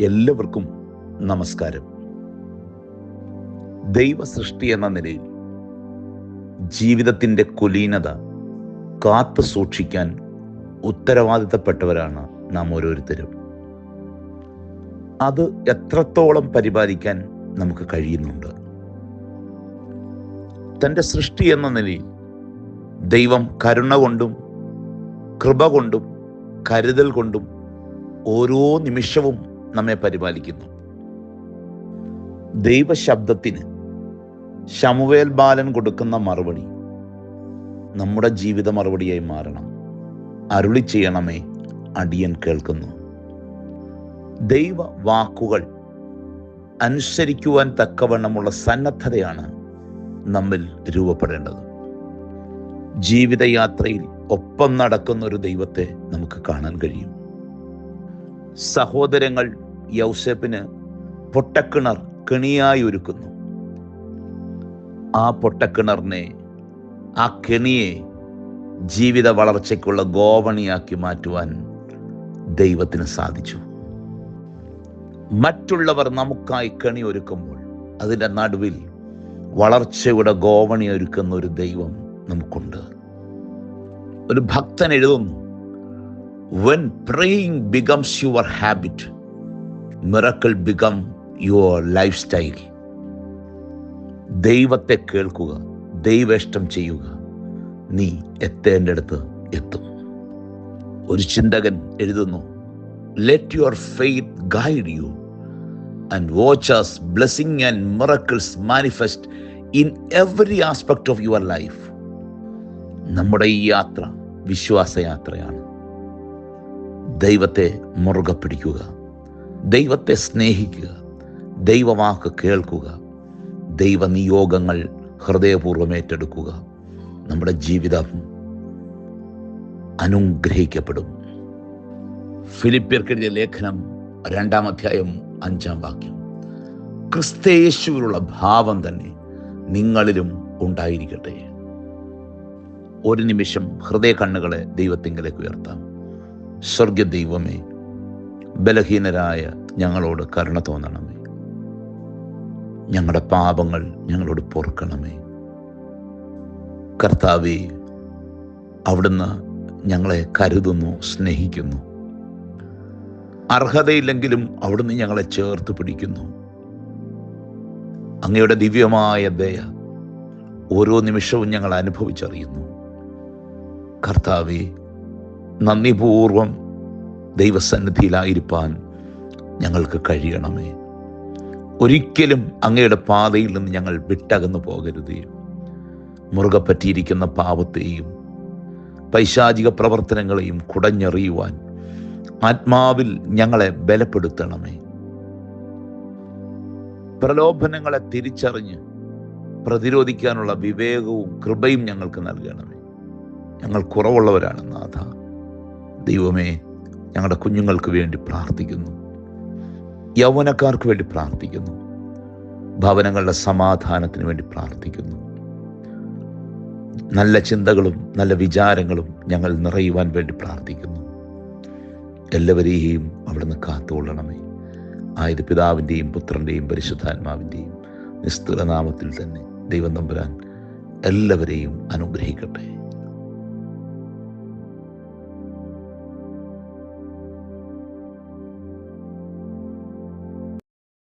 എല്ലാവർക്കും നമസ്കാരം. ദൈവ സൃഷ്ടി എന്ന നിലയിൽ ജീവിതത്തിന്റെ കുലീനത കാത്തു സൂക്ഷിക്കാൻ ഉത്തരവാദിത്തപ്പെട്ടവരാണ് നാം ഓരോരുത്തരും. അത് എത്രത്തോളം പരിപാലിക്കാൻ നമുക്ക് കഴിയുന്നുണ്ട്? തന്റെ സൃഷ്ടി എന്ന നിലയിൽ ദൈവം കരുണ കൊണ്ടും കൃപ കൊണ്ടും കരുതൽ കൊണ്ടും ഓരോ നിമിഷവും നമ്മെ പരിപാലിക്കുന്നു. ദൈവശബ്ദത്തിന് ശമുവേൽ ബാലൻ കൊടുക്കുന്ന മറുപടി നമ്മുടെ ജീവിത മറുപടിയായി മാറണം. അരുളി ചെയ്യണമേ അടിയൻ കേൾക്കുന്നു. ദൈവ വാക്കുകൾ അനുസരിക്കുവാൻ തക്കവണ്ണമുള്ള സന്നദ്ധതയാണ് നമ്മിൽ രൂപപ്പെടേണ്ടത്. ജീവിതയാത്രയിൽ ഒപ്പം നടക്കുന്ന ഒരു ദൈവത്തെ നമുക്ക് കാണാൻ കഴിയും. സഹോദരങ്ങൾ യൗസേപ്പിന് പൊട്ടക്കിണർ കെണിയായി ഒരുക്കുന്നു. ആ പൊട്ടക്കിണറിനെ ആ കെണിയെ ജീവിത വളർച്ചയ്ക്കുള്ള ഗോവണിയാക്കി മാറ്റുവാൻ ദൈവത്തിന് സാധിച്ചു. മറ്റുള്ളവർ നമുക്കായി കെണി ഒരുക്കുമ്പോൾ അതിന്റെ നടുവിൽ വളർച്ചയുടെ ഗോവണി ഒരുക്കുന്ന ഒരു ദൈവം നമുക്കുണ്ട്. ഒരു ഭക്തൻ എഴുതുന്നു when praying becomes your habit miracle become your lifestyle ദൈവത്തെ കേൾക്കുക ദൈവേഷ്ടം ചെയ്യുക നീ എത്തേണ്ടടുത്ത് എത്തും. ഒരു ചിന്തകൻ എഴുതുന്നു let your faith guide you and watches blessing and miracles manifest in every aspect of your life നമ്മുടെ ഈ യാത്ര വിശ്വാസയാത്രയാണ്. ദൈവത്തെ മുറുകെ പിടിക്കുക. ദൈവത്തെ സ്നേഹിക്കുക ദൈവവാക്ക് കേൾക്കുക ദൈവനിയോഗങ്ങൾ ഹൃദയപൂർവം ഏറ്റെടുക്കുക. നമ്മുടെ ജീവിതം അനുഗ്രഹിക്കപ്പെടും. ഫിലിപ്പിയർക്കെഴുതിയ ലേഖനം രണ്ടാം അധ്യായം അഞ്ചാം വാക്യം. ക്രിസ്തയേശുവിലുള്ള ഭാവം തന്നെ നിങ്ങളിലും ഉണ്ടായിരിക്കട്ടെ. ഒരു നിമിഷം ഹൃദയ കണ്ണുകളെ ദൈവത്തിങ്കിലേക്ക് ഉയർത്താം. സ്വർഗ ദൈവമേ ബലഹീനരായ ഞങ്ങളോട് കരുണ തോന്നണമേ. ഞങ്ങളുടെ പാപങ്ങൾ ഞങ്ങളോട് പൊറുക്കണമേ. കർത്താവേ അവിടുന്ന് ഞങ്ങളെ കരുതുന്നു സ്നേഹിക്കുന്നു. അർഹതയില്ലെങ്കിലും അവിടുന്ന് ഞങ്ങളെ ചേർത്ത് പിടിക്കുന്നു. അങ്ങയുടെ ദിവ്യമായ ദയ ഓരോ നിമിഷവും ഞങ്ങൾ അനുഭവിച്ചറിയുന്നു. കർത്താവെ നന്ദിപൂർവം ദൈവസന്നിധിയിലായിരിക്കാൻ ഞങ്ങൾക്ക് കഴിയണമേ. ഒരിക്കലും അങ്ങയുടെ പാതയിൽ നിന്ന് ഞങ്ങൾ വിട്ടകന്നു പോകരുതേ. മുറുകെ പറ്റിയിരിക്കുന്ന പാപത്തെയും പൈശാചിക പ്രവർത്തനങ്ങളെയും കുടഞ്ഞെറിയുവാൻ ആത്മാവിൽ ഞങ്ങളെ ബലപ്പെടുത്തണമേ. പ്രലോഭനങ്ങളെ തിരിച്ചറിഞ്ഞ് പ്രതിരോധിക്കാനുള്ള വിവേകവും കൃപയും ഞങ്ങൾക്ക് നൽകണമേ. ഞങ്ങൾ കുറവുള്ളവരാണ് നാഥ. ദൈവമേ ഞങ്ങളുടെ കുഞ്ഞുങ്ങൾക്ക് വേണ്ടി പ്രാർത്ഥിക്കുന്നു. യൗവനക്കാർക്ക് വേണ്ടി പ്രാർത്ഥിക്കുന്നു. ഭവനങ്ങളുടെ സമാധാനത്തിന് വേണ്ടി പ്രാർത്ഥിക്കുന്നു. നല്ല ചിന്തകളും നല്ല വിചാരങ്ങളും ഞങ്ങൾ നിറയുവാൻ വേണ്ടി പ്രാർത്ഥിക്കുന്നു. എല്ലാവരെയും അവിടുന്ന് കാത്തുകൊള്ളണമേ. ആയത് പിതാവിന്റെയും പുത്രന്റെയും പരിശുദ്ധാത്മാവിന്റെയും നിസ്തുലനാമത്തിൽ തന്നെ ദൈവം നമ്പുരാൻ എല്ലാവരെയും അനുഗ്രഹിക്കട്ടെ.